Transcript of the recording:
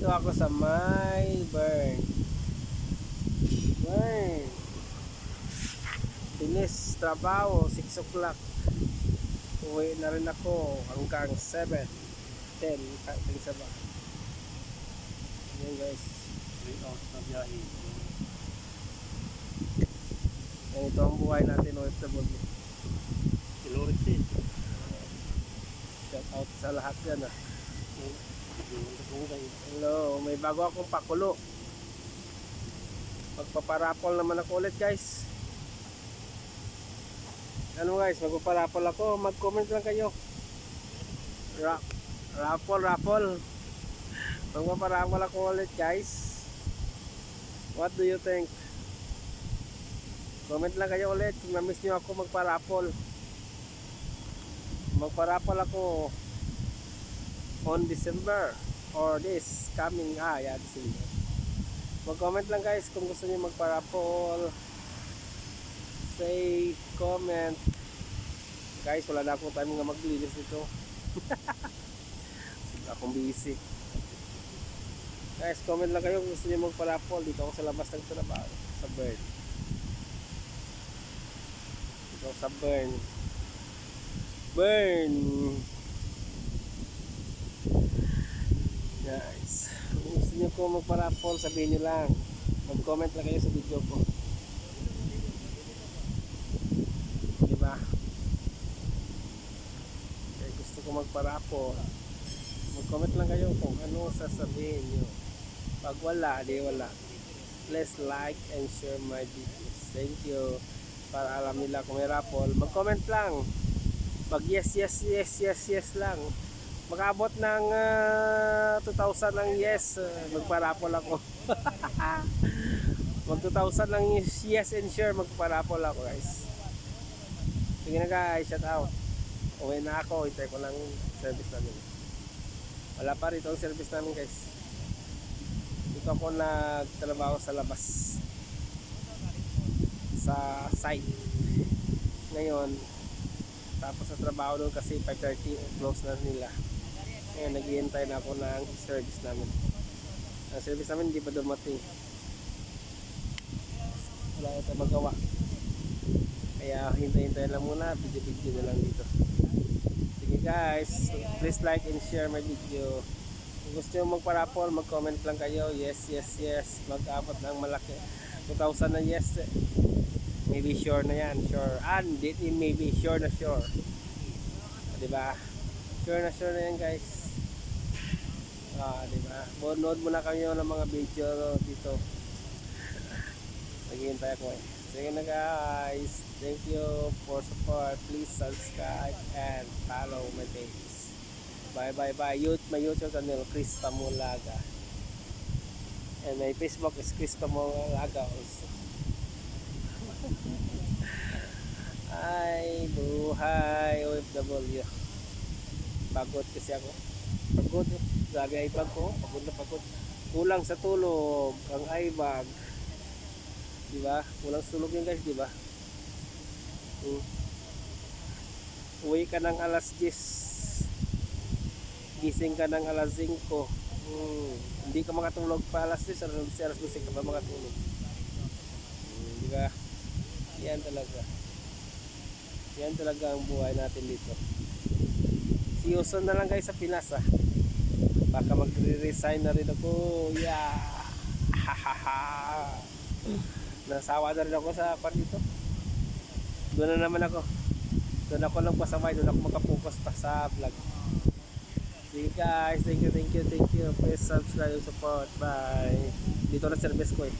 Nandito ako sa my burn. Burn. Finish trabaho, 6 o'clock. Uwi na rin ako hanggang 7. 10. Kating sa ba. Yan guys. 3 hours na biyahe. Ganito ang buhay natin OFW. Kilorit eh. Shout out sa lahat yan ah. Hello, may bago akong pakulo. Magpaparapol naman ako ulit guys. Ano guys, magpaparapol ako. Mag-comment lang kayo. Ra raffle, raffle. Magpaparapol ako ulit guys. What do you think? Comment lang kayo ulit kung na-miss nyo ako magparapol. Magparapol ako on December or this coming ah yeah December mag-comment lang guys kung gusto niyo magparapol. Say comment. Guys wala na akong time nga maglinis dito akong busy. Guys comment lang kayo kung gusto niyo magparapol. Dito ako sa labas ng trabaho sa burn. Dito sa burn. Burn Guys, nyo ko magparapol, sabihin nyo lang. Mag-comment lang kayo sa video ko. Diba? Kaya gusto ko magparapol. Mag-comment lang kayo kung ano sasabihin nyo. Pag wala, di wala. Please like and share my videos. Thank you. Para alam nila kung may rapol. Mag-comment lang. Pag yes, yes, yes, yes, yes lang makabot ng ah, 2,000 ng yes, uh, magparapol ako. Mag 2,000 ng yes and sure, magparapol ako guys. Sige na guys, shout out. Uwi na ako, hintay ko lang service namin. Wala pa rito ang service namin guys. Dito ako nagtrabaho sa labas. Sa site. Ngayon, tapos sa trabaho doon kasi 5.30 close na nila. Ngayon, naghihintay na ako ng service namin. Ang service namin hindi pa dumating. Wala na tayong magawa. Kaya hintay-hintay lang muna. Video-video na lang dito. Sige guys, please like and share my video. Kung gusto nyo magparapol, mag-comment lang kayo. Yes, yes, yes. Mag-abot ng malaki. 2,000 na yes. Maybe sure na yan. Sure. And it maybe sure na sure. Diba? Sure na sure na yan guys. Ah, di ba? Nood muna kami ng mga video dito. Naghihintay ako eh. Sige na guys. Thank you for support. Please subscribe and follow my page. Bye bye bye. Youth, my YouTube channel, Krista Mulaga. And my Facebook is Krista Mulaga also. Ay, buhay OFW. Pagod kasi ako. Pagod. Grabe ay bag ko. Pagod na pagod. Kulang sa tulog ang ibag. Di ba? Kulang tulog yan guys, di ba? Hmm. Uwi ka ng alas 10. Gising ka ng alas 5. Hmm. Hindi ka makatulog pa alas 10. Alas 10, alas 12 ka pa makatulog. Hmm, di ba? Yan talaga. Yan talaga ang buhay natin dito. Soon na lang guys sa Pinas ah. Baka magre-resign na rin ako. Yeah. Nasawa na rin ako sa pan. Doon na naman ako. Doon ako lang pasamay. Doon ako makapokus pa sa vlog. Sige guys. Thank you, thank you, thank you. Please subscribe and support. Bye. Dito na service ko eh.